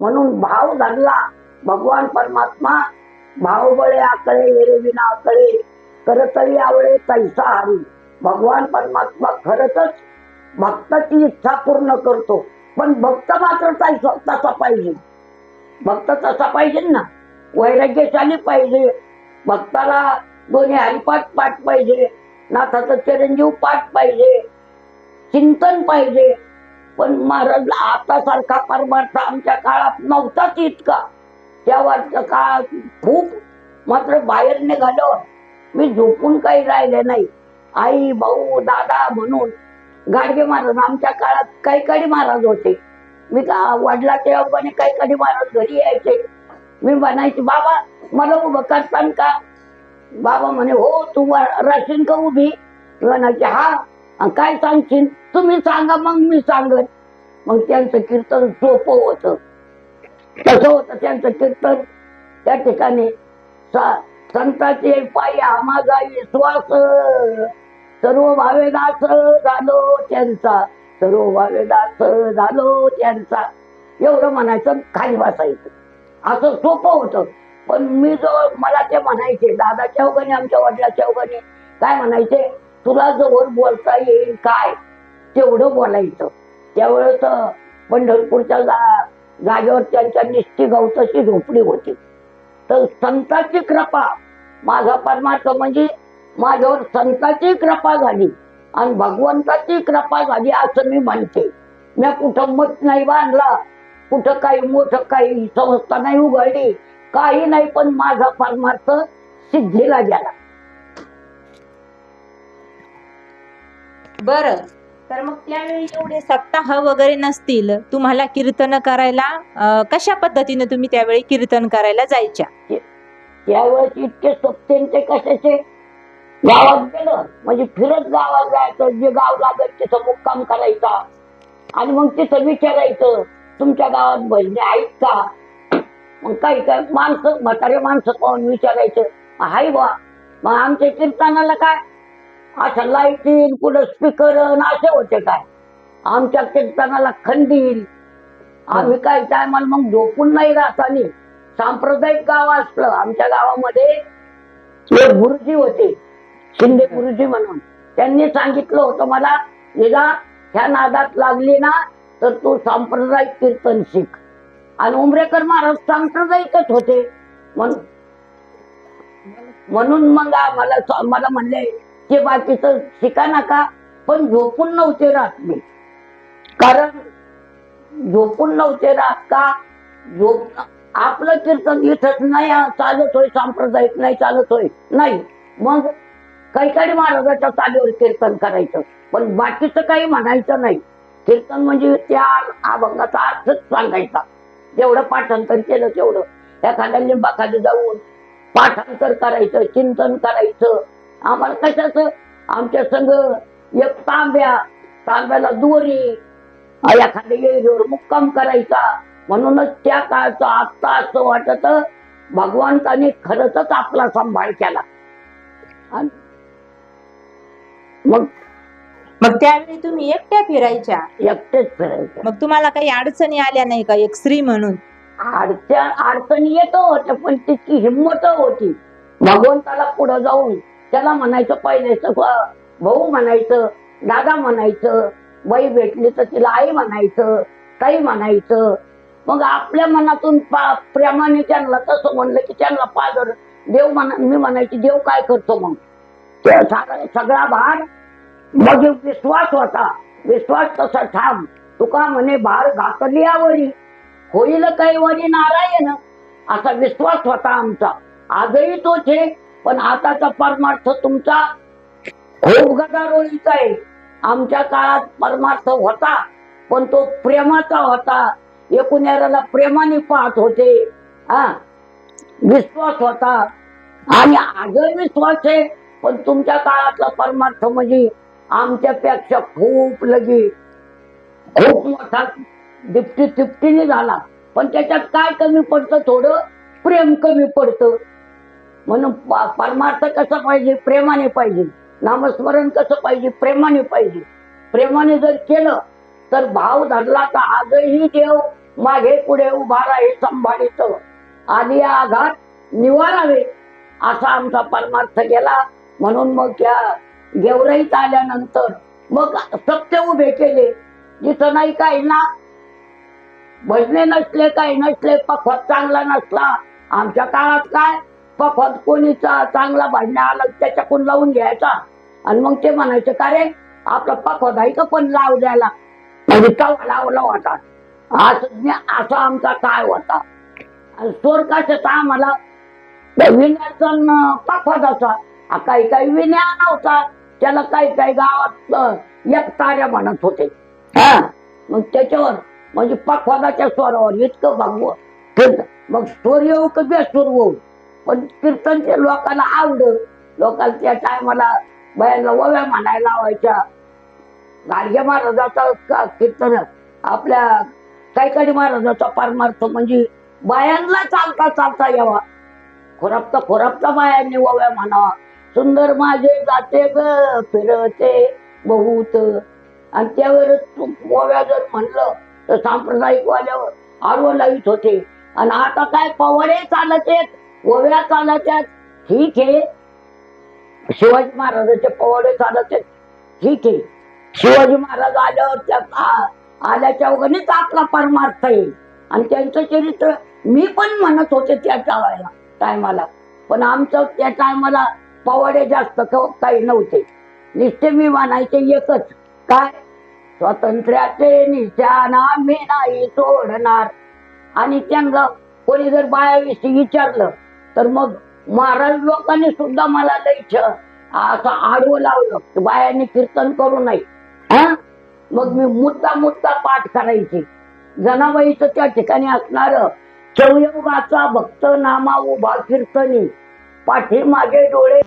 म्हणून भाव धरला. भगवान परमात्मा भावबळे आकळे एरविना आकळे करतरी आवळे तैसा हरी भगवान परमात्मा खरंच भक्ताची इच्छा पूर्ण करतो. पण भक्त मात्र तसा पाहिजे. भक्त तसा पाहिजे ना. वैराग्यशाली पाहिजे. भक्ताला दोन्ही हरिपाठ पाठ पाहिजे. नाथाचं चिरंजीव पाठ पाहिजे. चिंतन पाहिजे. पण महाराज आता सारखा परमार्थ आमच्या काळात नव्हताच इतका तेव्हाच्या काळात खूप मात्र बाहेर निघालो. मी झोपून काही राहिले नाही. आई भाऊ दादा म्हणून गाडगे महाराज आमच्या काळात काही कडी महाराज होते. मी का वडला तेव्हा काही कडी महाराज घरी यायचे. मी म्हणायचे बाबा मला उभं करतान का? बाबा म्हणे हो तू राशीन का उभी? मी म्हणायचे हा काय सांगशील? तुम्ही सांगा मग मी सांगत मग त्यांचं कीर्तन सोपं होतं. कसं होतं त्यांचं कीर्तन. त्या ठिकाणी संताचे पायी माझा विश्वास सर्व भावेदास झालो त्यांचा. सर्व भावेदास झालो त्यांचा. एवढं म्हणायचं खाली बसायचं. असं सोपं होतं. पण मी जो मला ते म्हणायचे दादाच्या वगैरे आमच्या वडिलाच्या वगैरे काय म्हणायचे? तुला जवळ बोलता येईल काय? तेवढं बोलायचं. त्यावेळेस पंढरपूरच्या जा- जागेवर त्यांच्या निष्ठी गवताची झोपडी होती. तर संताची कृपा माझा परमार्थ म्हणजे माझ्यावर संताची कृपा झाली आणि भगवंताची कृपा झाली असं मी म्हणते. मी कुठं मत नाही बांधला कुठं काही मोठं काही संस्था नाही उघडली काही नाही पण माझा परमार्थ सिद्धीला गेला. बर. तर मग त्यावेळी एवढे सप्ताह वगैरे नसतील तुम्हाला कीर्तन करायला कशा पद्धतीने तुम्ही त्यावेळी कीर्तन करायला जायच्या? त्यावेळेस इतके सत्तेंचे कशाचे? गावात गेलं म्हणजे फिरत गावात जायचं जे गाव लागत तिथं मुक्काम करायचा. आणि मग तिथं विचारायचं तुमच्या गावात बहिणी आहेत का? मग काही काय माणसं म्हातारे माणसं पाहून विचारायचं हाय बा मग आमच्या कीर्तनाला काय असं लाईटीन कुठं स्पीकर असे होते काय? आमच्या कीर्तनाला खंडील आम्ही काय टायमाला मग झोपून नाही राहतानी सांप्रदायिक गाव असलं आमच्या गावामध्ये एक गुरुजी होते शिंदे गुरुजी म्हणून. त्यांनी सांगितलं होतं मला निघा ह्या नादात लागली ना तर तू सांप्रदायिक कीर्तन शिक. आणि उमरेकर महाराज सांप्रदायिकच होते. म्हणून म्हणून मग मला मला म्हणले की बाकीचं शिका नका पण झोपून नव्हते राहत मी. कारण झोपून नव्हते राहत का? झोप आपलं कीर्तन इथंच नाही चालत होय सांप्रदायिक नाही चालत होय नाही. मग काही काही महाराजाच्या चालीवर कीर्तन करायचं पण बाकीचं काही म्हणायचं नाही. कीर्तन म्हणजे त्या अभंगाचा अर्थच सांगायचा. जेवढं पाठांतर केलं तेवढं. एखाद्या लिंबाखाली जाऊन पाठांतर करायचं चिंतन करायचं आम्हाला कशाचं? आमच्या संग एक तांब्या तांब्याला दोरी एखाद्या येरीवर मुक्काम करायचा. म्हणूनच त्या काळचं आत्ता असं वाटत भगवंताने खरंच आपला सांभाळ केला. मग मग त्यावेळी तुम्ही एकट्या फिरायच्या? एकटेच फिरायचं. मग तुम्हाला काही अडचणी आल्या नाही का एक स्त्री म्हणून? अडचण अडचणी येत होत्या पण तिची हिंमत होती. भगवंताला पुढे जाऊन त्याला म्हणायचं पहिलेच भाऊ म्हणायचं दादा म्हणायचं बाई भेटली तर तिला आई म्हणायचं ताई म्हणायचं. मग आपल्या मनातून पा- प्रेमाने त्यांना तसं म्हणलं की त्यांना पादर देव म्हणा मी म्हणायची देव काय करतो मग? ते सगळा भार मग विश्वास होता. विश्वास तसा ठाम. तुका म्हणे भार घातली आवरी. होईल काही वरी नारायण. असा विश्वास होता आमचा. आजही तोच आहे. पण आताचा परमार्थ तुमचा खूप गदारोळीचा आहे. आमच्या काळात परमार्थ होता पण तो प्रेमाचा होता. एकूणाला प्रेमाने पाहत होते. हा? विश्वास होता. आणि आजही विश्वास आहे पण तुमच्या काळातला परमार्थ म्हणजे आमच्यापेक्षा खूप लगी खूप मोठा दिपटी तिपटीने झाला. पण त्याच्यात काय कमी पडतं थोडं? प्रेम कमी पडतं. म्हणून प- परमार्थ कसं पाहिजे? प्रेमाने पाहिजे. नामस्मरण कसं पाहिजे? प्रेमाने पाहिजे. प्रेमाने जर केलं तर भाव धरला तर आजही देव मागे पुढे उभा राही संभाळीत आधी आघात निवारावे असा आमचा परमार्थ गेला. म्हणून मग त्या गेवराईत आल्यानंतर मग सत्य उभे केले. जिथं नाही काही ना भजने नसले काही नसले पखत चांगला नसला. आमच्या काळात काय? पखवत कोणीचा चांगला भांडणे आला त्याच्याकडून लावून घ्यायचा. आणि मग ते म्हणायचं का रे आपला पखवत आहे का पण लाव द्यायला. म्हणजे लावला होता. असं असा आमचा काय होता? स्वर कशाचा आम्हाला विण्याचा पखवताचा काही काही विण्या नव्हता. त्याला काही काही गावात एक ताऱ्या म्हणत होते. हा. मग त्याच्यावर म्हणजे पखवादाच्या स्वरावर इतकं भागवं मग स्वर येऊ का बेसूर होऊ पण कीर्तनच्या लोकांना आवड लोकांना त्या टायमाला बायांना ओव्या म्हणायला लावायच्या. गाडगे महाराजाचा कीर्तन? आपल्या कैकाडी महाराजाचा परमार्थ म्हणजे बायांना चालता चालता यावा. खोरापता खोरापता बायांनी ओव्या म्हणावा सुंदर माझे जाते ग फिरते बहुत. आणि त्यावर ओव्या जर म्हणलं तर सांप्रदायिक वाल्यावर आडवं लावित होते. आणि आता काय पवडे चालत आहेत? ओव्या चालत्यात ठीक आहे. शिवाजी महाराजाचे पोवाडे चालत्यात ठीक आहे. शिवाजी महाराज आल्यावर त्याचा आल्याच्या वगैरेच आपला परमार्थ येईल. आणि त्यांचं चरित्र मी पण म्हणत होते त्या टाळायला टायमाला. पण आमचं त्या टायमाला पवाडे जास्त काही नव्हते. निश्चय मी म्हणायचे एकच काय? स्वातंत्र्याचे निशाणा मी नाही सोडणार. आणि त्यांना कोणी जर बायाविषयी विचारलं तर मग महाराज लोकांनी सुद्धा मला द्यायचं. असं आडवं लावलं. की बायांनी कीर्तन करू नये. हा? मग मी मुद्दा मुद्दा पाठ करायची. जनाबाईचं त्या ठिकाणी असणार चौयोगाचा भक्त नामा उभा कीर्तनी. पाठीमागे डोळे